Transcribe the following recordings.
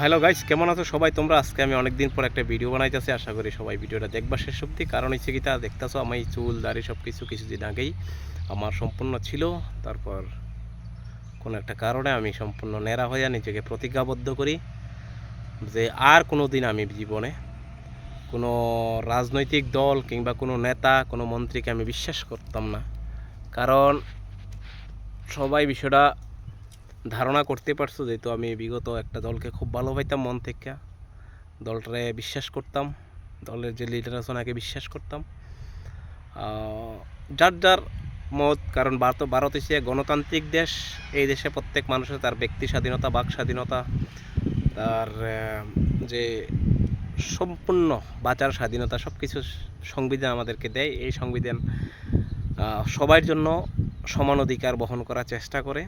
Hello guys কেমন আছো সবাই? তোমরা আজকে আমি অনেক দিন পর একটা ভিডিও বানাইতেছি। আশা করি সবাই ভিডিওটা দেখবা শেষ অবধি। কারণ হচ্ছে কি তা, দেখতেছো আমি চুল, দাড়ি সব কিছু কিছুদিন আগেই আমার সম্পূর্ণ ছিল। তারপর কোনো একটা কারণে আমি সম্পূর্ণ নেড়া হয়ে নিজেকে প্রতিজ্ঞাবদ্ধ করি যে আর কোনো দিন আমি জীবনে কোনো রাজনৈতিক দল কিংবা কোনো নেতা, কোনো মন্ত্রীকে আমি বিশ্বাস করতাম না। কারণ সবাই বিষয়টা ধারণা করতে পারছ যেহেতু আমি বিগত একটা দলকে খুব ভালো পাইতাম মন থেকে। দলটারে বিশ্বাস করতাম, দলের যে লিডার আছে ওনাকে বিশ্বাস করতাম। যার যার মত, কারণ ভারত ভারত হচ্ছে গণতান্ত্রিক দেশ, এই দেশে প্রত্যেক মানুষের তার ব্যক্তি স্বাধীনতা, বাক স্বাধীনতা, তার যে সম্পূর্ণ বাঁচার স্বাধীনতা সব কিছু সংবিধান আমাদেরকে দেয়। এই সংবিধান সবার জন্য সমান অধিকার বহন করার চেষ্টা করে।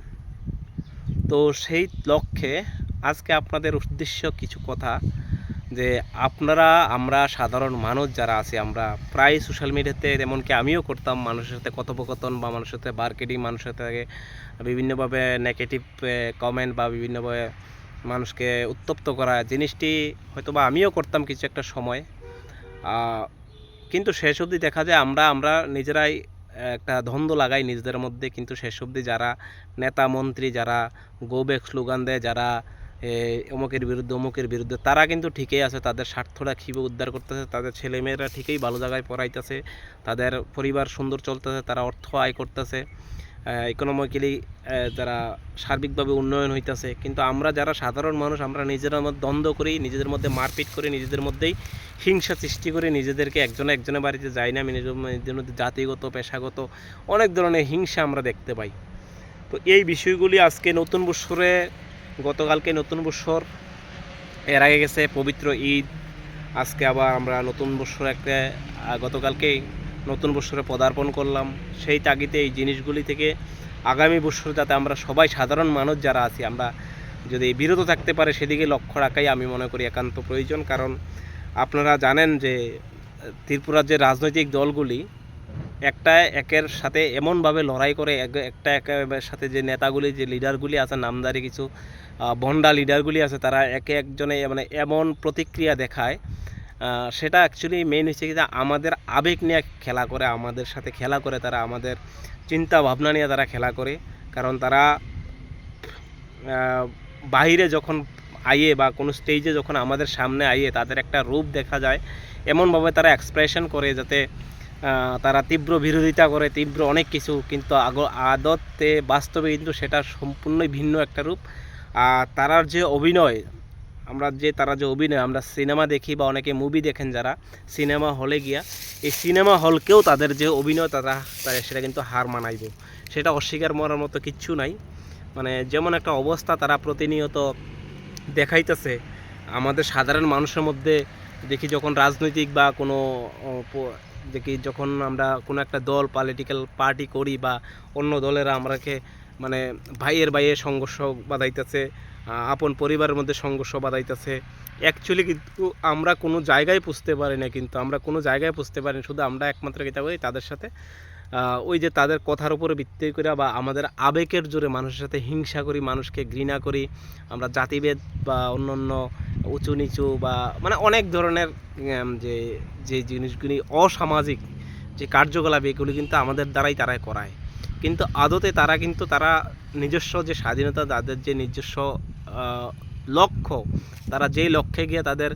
তো সেই লক্ষ্যে আজকে আপনাদের উদ্দেশ্য কিছু কথা যে আপনারা, আমরা সাধারণ মানুষ যারা আছি, আমরা প্রায় সোশ্যাল মিডিয়াতে এমনকি আমিও করতাম, মানুষের সাথে কথোপকথন বা মানুষের সাথে মার্কেটিং মানুষের সাথে বিভিন্নভাবে নেগেটিভ কমেন্ট বা বিভিন্নভাবে মানুষকে উত্তপ্ত করা জিনিসটি হয়তো বা আমিও করতাম কিছু একটা সময়। কিন্তু শেষ অবধি দেখা যায় আমরা আমরা নিজেরাই একটা ধন্দ লাগায় নিজেদের মধ্যে। কিন্তু শেষ অবধি যারা নেতা, মন্ত্রী, যারা গোবেক স্লোগান দেয়, যারা অমুকের বিরুদ্ধে অমুকের বিরুদ্ধে, তারা কিন্তু ঠিকই আছে। তাদের স্বার্থটা কীভাবে উদ্ধার করতেছে। তাদের ছেলেমেয়েরা ঠিকই ভালো জায়গায় পড়াইতেছে। তাদের পরিবার সুন্দর চলতেছে। তারা অর্থ আয় করতেছে। ইকোনমিক্যালি যারা সার্বিকভাবে উন্নয়ন হইতেছে। কিন্তু আমরা যারা সাধারণ মানুষ, আমরা নিজেদের মধ্যে দ্বন্দ্ব করি, নিজেদের মধ্যে মারপিট করি, নিজেদের মধ্যেই হিংসা সৃষ্টি করে, নিজেদেরকে একজনে একজনের বাড়িতে যাই না, নিজের নিজেদের মধ্যে জাতিগত, পেশাগত অনেক ধরনের হিংসা আমরা দেখতে পাই। তো এই বিষয়গুলি আজকে নতুন বৎসরে গতকালকে নতুন বৎসর এর আগে গেছে পবিত্র ঈদ। আজকে আবার আমরা নতুন বৎসর একটা গতকালকেই নতুন বৎসরে পদার্পণ করলাম। সেই তাগিদে এই জিনিসগুলি থেকে আগামী বৎসর যাতে আমরা সবাই সাধারণ মানুষ যারা আছি, আমরা যদি বিরত থাকতে পারে সেদিকে লক্ষ্য রাখাই আমি মনে করি একান্ত প্রয়োজন। কারণ আপনারা জানেন যে ত্রিপুরার যে রাজনৈতিক দলগুলি, একটা একের সাথে এমনভাবে লড়াই করে, এক- একটা একের সাথে যে নেতাগুলি, যে লিডারগুলি আছে, নামদারি কিছু বন্ডা লিডারগুলি আছে, তারা একে একজনে মানে এমন প্রতিক্রিয়া দেখায় সেটা অ্যাকচুয়ালি মেইন হচ্ছে কি যে আমাদের আবেগ নিয়ে খেলা করে, আমাদের সাথে খেলা করে, তারা আমাদের চিন্তা ভাবনা নিয়ে তারা খেলা করে। কারণ তারা বাইরে যখন আইয়ে বা কোনো স্টেজে যখন আমাদের সামনে আইয়ে, তাদের একটা রূপ দেখা যায়। এমনভাবে তারা এক্সপ্রেশন করে যাতে তারা তীব্র বিরোধিতা করে, তীব্র অনেক কিছু। কিন্তু আগ, আদতে বাস্তবে কিন্তু সেটা সম্পূর্ণই ভিন্ন একটা রূপ। আর তারার যে অভিনয় আমরা যে, তারা যে অভিনয়, আমরা সিনেমা দেখি বা অনেকে মুভি দেখেন যারা, সিনেমা হলে গিয়া, এই সিনেমা হলকেও তাদের যে অভিনয়, তারা তারা সেটা কিন্তু হার মানাইব। সেটা অস্বীকার মরার মতো কিচ্ছু নাই। মানে যেমন একটা অবস্থা তারা প্রতিনিয়ত দেখাইতেছে, আমাদের সাধারণ মানুষের মধ্যে দেখি যখন রাজনৈতিক বা কোনো দেখি যখন আমরা কোনো একটা দল পলিটিক্যাল পার্টি করি বা অন্য দলেরা আমরাকে মানে ভাইয়ের ভাইয়ের সংঘর্ষ বাধাইতেছে আপন পরিবারের মধ্যে সংঘর্ষ বাধাইতেছে। অ্যাকচুয়ালি কিন্তু আমরা কোনো জায়গায় পুষতে পারি না, কিন্তু আমরা কোনো জায়গায় পুষতে পারি না। শুধু আমরা একমাত্র এটা করি তাদের সাথে। ওই যে তাদের কথার উপরে ভিত্তি করে বা আমাদের আবেগের জোরে মানুষের সাথে হিংসা করি, মানুষকে ঘৃণা করি। আমরা জাতিভেদ বা অন্য অন্য উঁচু নিচু বা মানে অনেক ধরনের যে যে জিনিসগুলি অসামাজিক যে কার্যকলাপ, এগুলি কিন্তু আমাদের দ্বারাই তারাই করায়। কিন্তু আদতে তারা কিন্তু তারা নিজস্ব যে স্বাধীনতা, তাদের যে নিজস্ব লক্ষ্য। তারা যেই লক্ষ্যে গিয়ে তাদের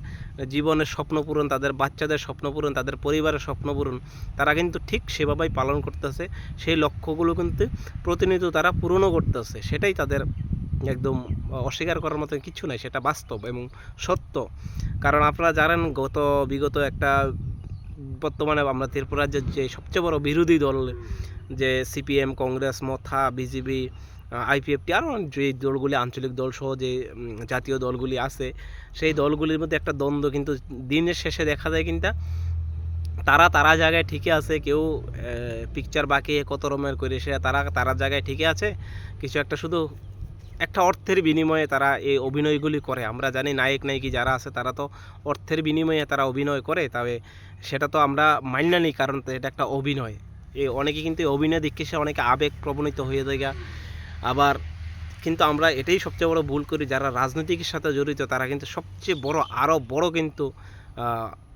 জীবনের স্বপ্ন পূরণ, তাদের বাচ্চাদের স্বপ্ন পূরণ, তাদের পরিবারের স্বপ্ন পূরণ, তারা কিন্তু ঠিক সেভাবেই পালন করতেছে। সেই লক্ষ্যগুলো কিন্তু প্রতিনিয়ত তারা পূরণও করতেছে। সেটাই তাদের একদম অস্বীকার করার মতো কিছু নাই, সেটা বাস্তব এবং সত্য। কারণ আপনারা জানেন, গত বিগত একটা বর্তমানে আমরা ত্রিপুরার যে সবচেয়ে বড় বিরোধী দল, যে সিপিএম, কংগ্রেস, মথা, বিজেপি আইপিএফটি আরও যে দলগুলি, আঞ্চলিক দল সহ যে জাতীয় দলগুলি আছে, সেই দলগুলির মধ্যে একটা দ্বন্দ্ব কিন্তু দিনের শেষে দেখা যায় কিন্তু তারা তারা জায়গায় ঠিকই আছে, কেউ পিকচার বাকি কত রকমের করে সে তারা তারা জায়গায় ঠিকই আছে। কিছু একটা শুধু একটা অর্থের বিনিময়ে তারা এই অভিনয়গুলি করে। আমরা জানি নায়ক, নায়িকি যারা আছে তারা তো অর্থের বিনিময়ে তারা অভিনয় করে, তবে সেটা তো আমরা মান্য নিই কারণ এটা একটা অভিনয়। এই অনেকে কিন্তু অভিনয় দেখে সে অনেকে আবেগ প্রবণিত হয়ে যায়। আবার কিন্তু আমরা এটাই সবচেয়ে বড় ভুল করি যারা রাজনীতির সাথে জড়িত তারা কিন্তু সবচেয়ে বড় আরও বড় কিন্তু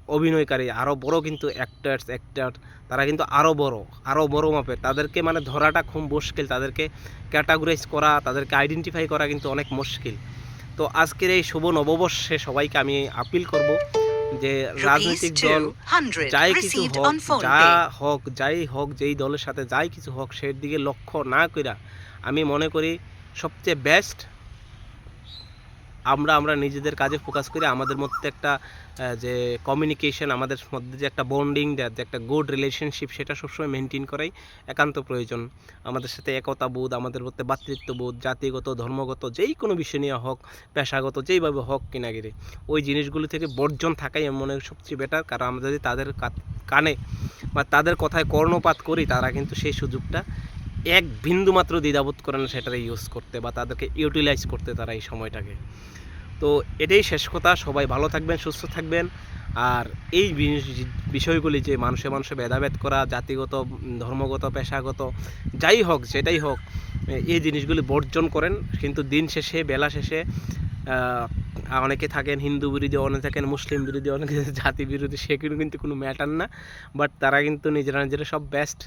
অভিনয়কারী আরও বড় কিন্তু অ্যাক্টার্স অ্যাক্টার তারা কিন্তু আরও বড় আরও বড় মাপের। তাদেরকে মানে ধরাটা খুব মুশকিল তাদেরকে ক্যাটাগরাইজ করা তাদেরকে আইডেন্টিফাই করা কিন্তু অনেক মুশকিল। তো আজকের এই শুভ নববর্ষে সবাইকে আমি আপিল করব যে রাজনৈতিক দল যাই কিছু হোক যা হোক যাই হোক যেই দলের সাথে যাই কিছু হোক সেই দিকে লক্ষ্য না কইরা আমি মনে করি সবচেয়ে বেস্ট আমরা আমরা নিজেদের কাজে ফোকাস করি, আমাদের মধ্যে একটা যে কমিউনিকেশন আমাদের মধ্যে যে একটা বন্ডিং যে একটা গুড রিলেশনশিপ সেটা সবসময় মেনটেন করাই একান্ত প্রয়োজন। আমাদের সাথে একতা বোধ আমাদের মধ্যে ভ্রাতৃত্ববোধ জাতিগত, ধর্মগত, যেই কোনো বিষয় নিয়ে হোক, পেশাগত, যেইভাবে হোক কিনাগিরে ওই জিনিসগুলি থেকে বর্জন থাকাই আমি মনে হয় সবচেয়ে বেটার কারণ আমরা যদি তাদের কানে বা তাদের কথায় কর্ণপাত করি, তারা কিন্তু সেই সুযোগটা এক বিন্দু মাত্র দ্বিধাবোধ করে না সেটারে ইউজ করতে বা তাদেরকে ইউটিলাইজ করতে তারা এই সময়টাকে। তো এটাই শেষ কথা, সবাই ভালো থাকবেন, সুস্থ থাকবেন। আর এই বিষয়গুলি যে মানুষে মানুষে ভেদাভেদ করা, জাতিগত, ধর্মগত, পেশাগত, যাই হোক সেটাই হোক, এই জিনিসগুলি বর্জন করেন। কিন্তু দিন শেষে, বেলা শেষে অনেকে থাকেন হিন্দু বিরোধী, অনেকে থাকেন মুসলিম বিরোধী, অনেকে জাতি বিরোধী, সেগুলো কিন্তু কোনো ম্যাটার না। বাট তারা কিন্তু নিজেরা নিজেরা সব বেস্ট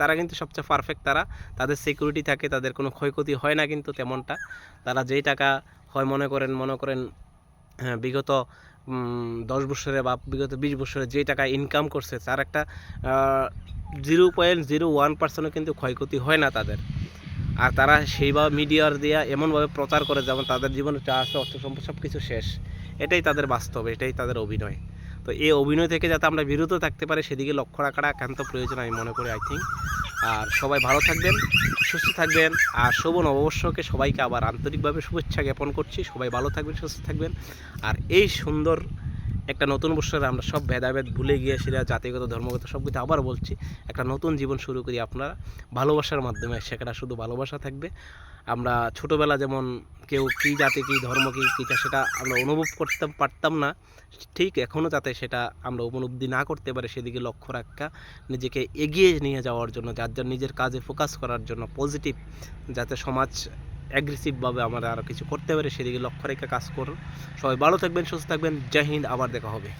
তারা কিন্তু সবচেয়ে পারফেক্ট তারা। তাদের সিকিউরিটি থাকে তাদের কোনো ক্ষয়ক্ষতি হয় না কিন্তু তেমনটা। তারা যেই টাকা হয় মনে করেন মনে করেন হ্যাঁ, বিগত দশ বছরে বা বিগত বিশ বছরে যেই টাকা ইনকাম করছে তার একটা জিরো পয়েন্ট জিরো ওয়ান পার্সেন্টও কিন্তু ক্ষয়ক্ষতি হয় না তাদের। আর তারা সেইভাবে মিডিয়ার দিয়া এমনভাবে প্রচার করে যেমন তাদের জীবনে যা আছে অর্থ সম্পদ সব কিছু শেষ। এটাই তাদের বাস্তব এটাই তাদের অভিনয়। তো এই অভিনয় থেকে যাতে আমরা বিরত থাকতে পারি সেদিকে লক্ষ্য রাখাটা একান্ত প্রয়োজন আমি মনে করি আই থিঙ্ক আর সবাই ভালো থাকবেন, সুস্থ থাকবেন আর শুভ নববর্ষকে সবাইকে আবার আন্তরিকভাবে শুভেচ্ছা জ্ঞাপন করছি। সবাই ভালো থাকবেন, সুস্থ থাকবেন আর এই সুন্দর একটা নতুন বছরে আমরা সব ভেদাভেদ ভুলে গিয়ে সেটা জাতিগত, ধর্মগত সব কিছু আবার বলছি, একটা নতুন জীবন শুরু করি আপনারা ভালোবাসার মাধ্যমে। সেখানে শুধু ভালোবাসা থাকবে। আমরা ছোটোবেলা যেমন কেউ কী জাতি, কী ধর্ম, কী কী সেটা আমরা অনুভব করতে পারতাম না। ঠিক এখনও যাতে সেটা আমরা উপলব্ধি না করতে পারি, সেদিকে লক্ষ্য রাখা, নিজেকে এগিয়ে নিয়ে যাওয়ার জন্য, যার যার নিজের কাজে ফোকাস করার জন্য পজিটিভ যাতে সমাজ অ্যাগ্রেসিভভাবে আমরা আরও কিছু করতে পারি, সেদিকে লক্ষ্য রেখে কাজ করুন। সবাই ভালো থাকবেন, সুস্থ থাকবেন। জয় হিন্দ, আবার দেখা হবে।